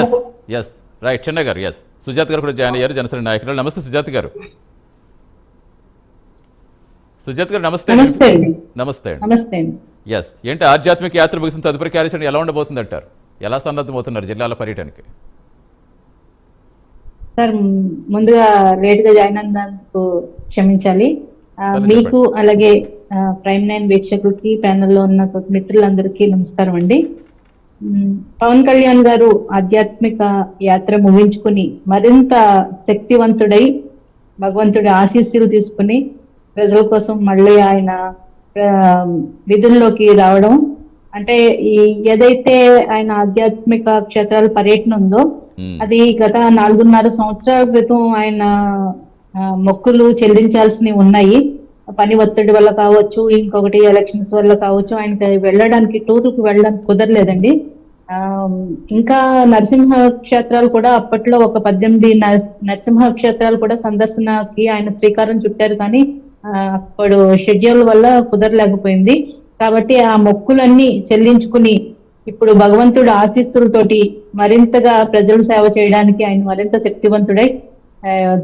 Yes yes right Chennai గారు yes Sujatha గారు కూడా జాయిన్ అయ్యారు జనసేన నాయకులు. నమస్తే సుజాత గారు. సుజాత గారు నమస్తే. నమస్తే నమస్తే ఎస్ ఏంటి ఆధ్యాత్మిక యాత్ర ముగిసిన తదుపరి కార్యాచరణ ఎలా ఉండబోతుంది అంటారు ఎలా సన్నద్ధమవుతున్నారు జిల్లాల పర్యటనకి? సార్ ముందుగా లేట్గా జాయిన్ అయినందుకు క్షమించాలి. మీకు అలాగే ప్రైమ్ నైన్ వీక్షకులకి panel లో ఉన్న మిత్రులందరికీ నమస్కారం అండి. పవన్ కళ్యాణ్ గారు ఆధ్యాత్మిక యాత్ర ముగించుకుని మరింత శక్తివంతుడై భగవంతుడి ఆశీస్సులు తీసుకుని ప్రజల కోసం మళ్ళీ ఆయన విధుల్లోకి రావడం. అంటే ఈ ఏదైతే ఆయన ఆధ్యాత్మిక క్షేత్రాల పర్యటన ఉందో. అది గత నాలుగున్నర సంవత్సరాల క్రితం ఆయన మొక్కులు చెల్లించాల్సినవి ఉన్నాయి. పని ఒత్తిడి వల్ల కావచ్చు ఇంకొకటి ఎలక్షన్స్ వల్ల కావచ్చు ఆయనకి వెళ్ళడానికి టూర్కి వెళ్ళడానికి కుదరలేదండి. ఆ, ఇంకా నరసింహ క్షేత్రాలు కూడా అప్పట్లో ఒక పద్దెనిమిది నరసింహ క్షేత్రాలు కూడా సందర్శనకి ఆయన శ్రీకారం చుట్టారు కానీ ఆ, అప్పుడు షెడ్యూల్ వల్ల కుదరలేకపోయింది. కాబట్టి ఆ మొక్కులన్నీ చెల్లించుకుని ఇప్పుడు భగవంతుడు ఆశీస్సులతోటి మరింతగా ప్రజలు సేవ చేయడానికి ఆయన మరింత శక్తివంతుడై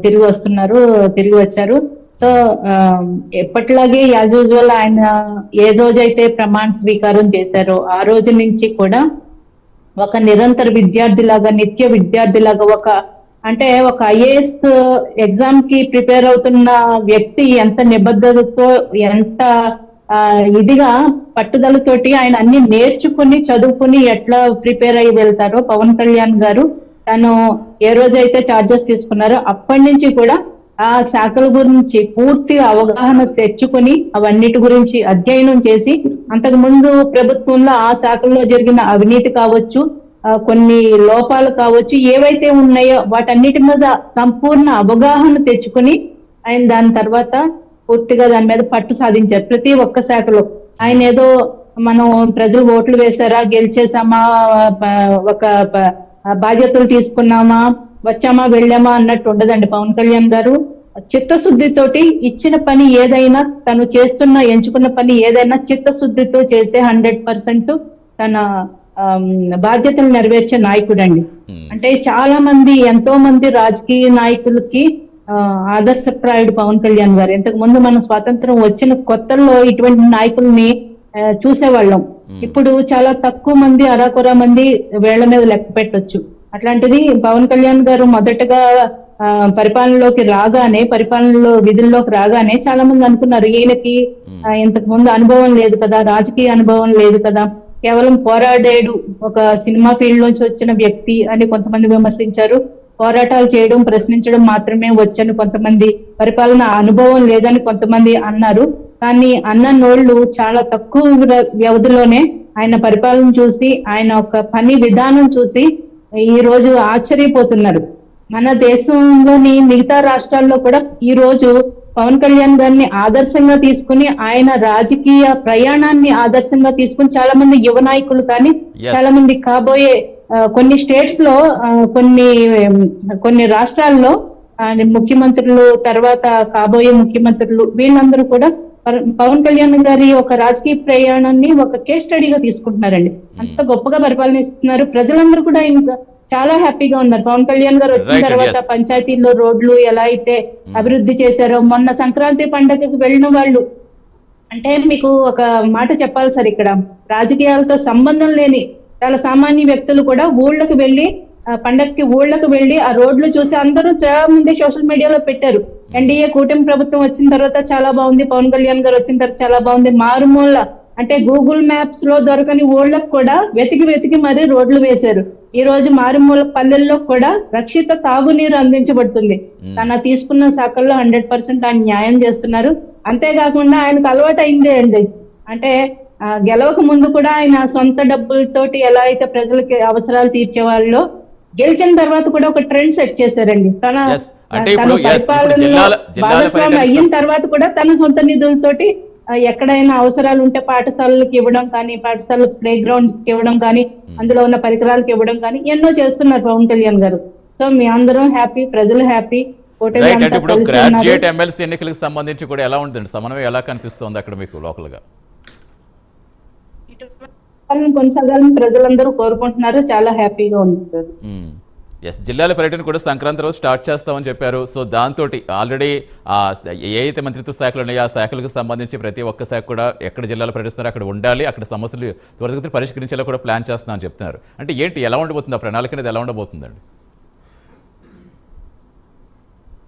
తిరిగి వస్తున్నారు తిరిగి వచ్చారు. సో ఆ, ఎప్పటిలాగే యాజ్ యూజువల్ ఆయన ఏ రోజైతే ప్రమాణ స్వీకారం చేశారో ఆ రోజు నుంచి కూడా ఒక నిరంతర విద్యార్థిలాగా నిత్య విద్యార్థిలాగా ఒక అంటే ఒక ఐఏఎస్ ఎగ్జామ్కి ప్రిపేర్ అవుతున్న వ్యక్తి ఎంత నిబద్ధతతో ఎంత ఆ, ఇదిగా పట్టుదలతోటి ఆయన అన్ని నేర్చుకుని చదువుకుని ఎట్లా ప్రిపేర్ అయ్యి వెళ్తారో పవన్ కళ్యాణ్ గారు తను ఏ రోజైతే చార్జెస్ తీసుకున్నారో అప్పటి నుంచి కూడా ఆ శాఖల గురించి పూర్తిగా అవగాహన తెచ్చుకొని అవన్నిటి గురించి అధ్యయనం చేసి అంతకు ముందు ప్రభుత్వంలో ఆ శాఖల్లో జరిగిన అవినీతి కావచ్చు ఆ, కొన్ని లోపాలు కావచ్చు ఏవైతే ఉన్నాయో వాటన్నిటి మీద సంపూర్ణ అవగాహన తెచ్చుకొని ఆయన దాని తర్వాత పూర్తిగా దాని మీద పట్టు సాధించారు. ప్రతి ఒక్క శాఖలో ఆయన ఏదో మనం ప్రజలు ఓట్లు వేశారా గెలిచేసామా ఒక బాధ్యతలు తీసుకున్నామా వచ్చామా వెళ్ళామా అన్నట్టు ఉండదండి పవన్ కళ్యాణ్ గారు. చిత్తశుద్ధితోటి ఇచ్చిన పని ఏదైనా తను చేస్తున్న ఎంచుకున్న పని ఏదైనా చిత్తశుద్ధితో చేసే హండ్రెడ్ పర్సెంట్ తన బాధ్యతలు నెరవేర్చే నాయకుడండి. Hmm. అంటే చాలా మంది ఎంతో మంది రాజకీయ నాయకులకి ఆదర్శప్రాయుడు పవన్ కళ్యాణ్ గారు. ఇంతకు ముందు మన స్వాతంత్రం వచ్చిన కొత్తల్లో ఇటువంటి నాయకుల్ని చూసేవాళ్ళం. ఇప్పుడు చాలా తక్కువ మంది అరాకొర మంది వేళ్ళ మీద లెక్క పెట్టొచ్చు. అట్లాంటిది పవన్ కళ్యాణ్ గారు మొదటగా ఆ, పరిపాలనలోకి రాగానే పరిపాలనలో విధుల్లోకి రాగానే చాలా మంది అనుకున్నారు ఈయనకి ఆ, ఇంతకు ముందు అనుభవం లేదు కదా రాజకీయ అనుభవం లేదు కదా కేవలం పోరాడాడు ఒక సినిమా ఫీల్డ్ నుంచి వచ్చిన వ్యక్తి అని కొంతమంది విమర్శించారు. పోరాటాలు చేయడం ప్రశ్నించడం మాత్రమే వచ్చని కొంతమంది పరిపాలన అనుభవం లేదని కొంతమంది అన్నారు. కానీ అన్న నోళ్ళు చాలా తక్కువ వ్య- వ్యవధిలోనే ఆయన పరిపాలన చూసి ఆయన ఒక పని విధానం చూసి ఈ రోజు ఆశ్చర్యపోతున్నారు మన దేశంలోని మిగతా రాష్ట్రాల్లో కూడా ఈ రోజు పవన్ కళ్యాణ్ గారిని ఆదర్శంగా తీసుకుని ఆయన రాజకీయ ప్రయాణాన్ని ఆదర్శంగా తీసుకుని చాలా మంది యువ నాయకులు కానీ. చాలా మంది కాబోయే కొన్ని స్టేట్స్లో కొన్ని కొన్ని రాష్ట్రాల్లో ముఖ్యమంత్రులు తర్వాత కాబోయే ముఖ్యమంత్రులు వీళ్ళందరూ కూడా పవన్ కళ్యాణ్ గారి ఒక రాజకీయ ప్రయాణాన్ని ఒక కేస్ స్టడీగా తీసుకుంటున్నారండి. అంత గొప్పగా పరిపాలనిస్తున్నారు ప్రజలందరూ కూడా ఇంకా చాలా హ్యాపీగా ఉన్నారు. పవన్ కళ్యాణ్ గారు వచ్చిన తర్వాత. పంచాయతీల్లో రోడ్లు ఎలా అయితే అభివృద్ధి చేశారో మొన్న సంక్రాంతి పండగకి వెళ్ళిన వాళ్ళు అంటే మీకు ఒక మాట చెప్పాలి సార్ ఇక్కడ. రాజకీయాలతో సంబంధం లేని చాలా సామాన్య వ్యక్తులు కూడా ఊళ్ళకి వెళ్ళి పండగకి ఊళ్ళకి వెళ్ళి ఆ రోడ్లు చూసి అందరూ చాలా మంది సోషల్ మీడియాలో పెట్టారు. ఎన్డీఏ కూటమి ప్రభుత్వం వచ్చిన తర్వాత చాలా బాగుంది పవన్ కళ్యాణ్ గారు వచ్చిన తర్వాత చాలా బాగుంది. మారుమూల అంటే గూగుల్ మ్యాప్స్లో దొరకని ఊళ్ళకు కూడా వెతికి వెతికి మరీ రోడ్లు వేశారు. ఈ రోజు మారుమూల పల్లెల్లో కూడా రక్షిత తాగునీరు అందించబడుతుంది. తన తీసుకున్న శాఖల్లో హండ్రెడ్ పర్సెంట్ ఆయన న్యాయం చేస్తున్నారు. అంతేకాకుండా ఆయనకు అలవాటు అయిందే అండి. అంటే గెలవక ముందు కూడా ఆయన సొంత డబ్బులతోటి ఎలా అయితే ప్రజలకి అవసరాలు తీర్చేవాళ్ళో గెలిచిన తర్వాత కూడా ఒక ట్రెండ్ సెట్ చేశారండి. తన పరిపాలనలో భాగస్వామి అయిన తర్వాత కూడా తన సొంత నిధులతోటి ఎక్కడైనా అవసరాలు ఉంటే పాఠశాలలకు ఇవ్వడం కానీ పాఠశాల ప్లే గ్రౌండ్స్కి ఇవ్వడం కానీ అందులో ఉన్న పరికరాలకు ఇవ్వడం కానీ ఎన్నో చేస్తున్నారు పవన్ కళ్యాణ్ గారు. సో మీ అందరం హ్యాపీ ప్రజలు హ్యాపీ. ఇప్పుడు. గ్రాడ్యుయేట్ ఎమ్మెల్సీ ఎన్నికలకు సంబంధించి కూడా ఎలా ఉంటుందండి సమన్వయం ఎలా కనిపిస్తుంది అక్కడ మీకు లోకల్గా? పరిపాలన కొనసాగాలని ప్రజలందరూ కోరుకుంటున్నారు. చాలా హ్యాపీగా ఉంది సార్. ఎస్ జిల్లాల పర్యటన కూడా సంక్రాంతి రోజు స్టార్ట్ చేస్తామని చెప్పారు. సో దాంతో ఆల్రెడీ ఏ అయితే మంత్రిత్వ శాఖలు ఉన్నాయో ఆ శాఖలకు సంబంధించి ప్రతి ఒక్క శాఖ కూడా ఎక్కడ జిల్లాలో పర్యటిస్తున్నారో అక్కడ ఉండాలి. అక్కడ సమస్యలు త్వరితగతిన పరిష్కరించేలా కూడా ప్లాన్ చేస్తున్నామని చెప్తున్నారు. అంటే ఏంటి ఎలా ఉండబోతుంది? ఆ ప్రణాళిక అనేది ఎలా ఉండబోతుందండి?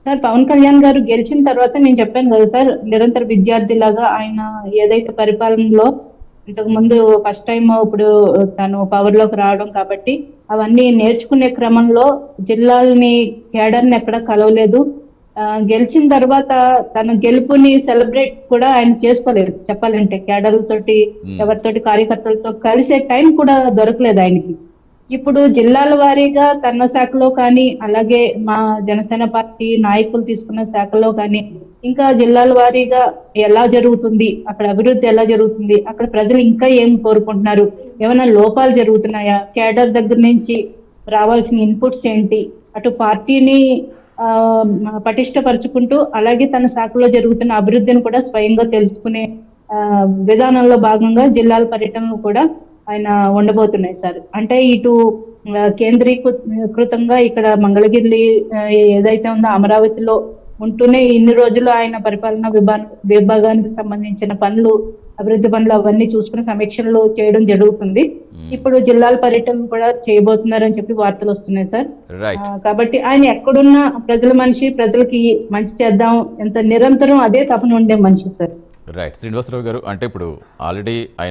సార్ పవన్ కళ్యాణ్ గారు గెలిచిన తర్వాత నేను చెప్పాను కదా సార్ నిరంతర విద్యార్థిలాగా ఆయన ఏదైతే పరిపాలనలో ఇంతకు ముందు ఫస్ట్ టైం ఇప్పుడు తను పవర్లోకి రావడం కాబట్టి అవన్నీ నేర్చుకునే క్రమంలో జిల్లాలని కేడర్ని ఎక్కడ కలవలేదు. ఆ, గెలిచిన తర్వాత తన గెలుపుని సెలబ్రేట్ కూడా ఆయన చేసుకోలేదు. చెప్పాలంటే కేడర్లతోటి ఎవరితోటి కార్యకర్తలతో కలిసే టైం కూడా దొరకలేదు ఆయనకి. ఇప్పుడు జిల్లాల వారీగా తన శాఖలో కానీ అలాగే మా జనసేన పార్టీ నాయకులు తీసుకున్న శాఖలో కానీ ఇంకా జిల్లాల వారీగా ఎలా జరుగుతుంది అక్కడ అభివృద్ధి ఎలా జరుగుతుంది అక్కడ ప్రజలు ఇంకా ఏం కోరుకుంటున్నారు ఏమైనా లోపాలు జరుగుతున్నాయా కేడర్ దగ్గర నుంచి రావాల్సిన ఇన్పుట్స్ ఏంటి అటు పార్టీని ఆ, పటిష్టపరుచుకుంటూ అలాగే తన శాఖలో జరుగుతున్న అభివృద్ధిని కూడా స్వయంగా తెలుసుకునే ఆ, విధానంలో భాగంగా జిల్లాల పర్యటనలు కూడా ఆయన ఉండబోతున్నాయి సార్. అంటే ఇటు కేంద్రీకృతంగా ఇక్కడ మంగళగిరి ఏదైతే ఉందో అమరావతిలో ఉంటూనే ఇన్ని రోజులు ఆయన పరిపాలనా విభా విభాగానికి సంబంధించిన పనులు అభివృద్ధి పనులు అవన్నీ చూసుకుని సమీక్షలు చేయడం జరుగుతుంది. ఇప్పుడు జిల్లాల పర్యటన కూడా చేయబోతున్నారని చెప్పి వార్తలు వస్తున్నాయి సార్. కాబట్టి ఆయన ఎక్కడున్నా ప్రజల మనిషి ప్రజలకి మంచి చేద్దాం ఎంత నిరంతరం అదే తపన ఉండే మనిషి సార్. రైట్ శ్రీనివాసరావు గారు అంటే ఇప్పుడు ఆల్రెడీ ఆయన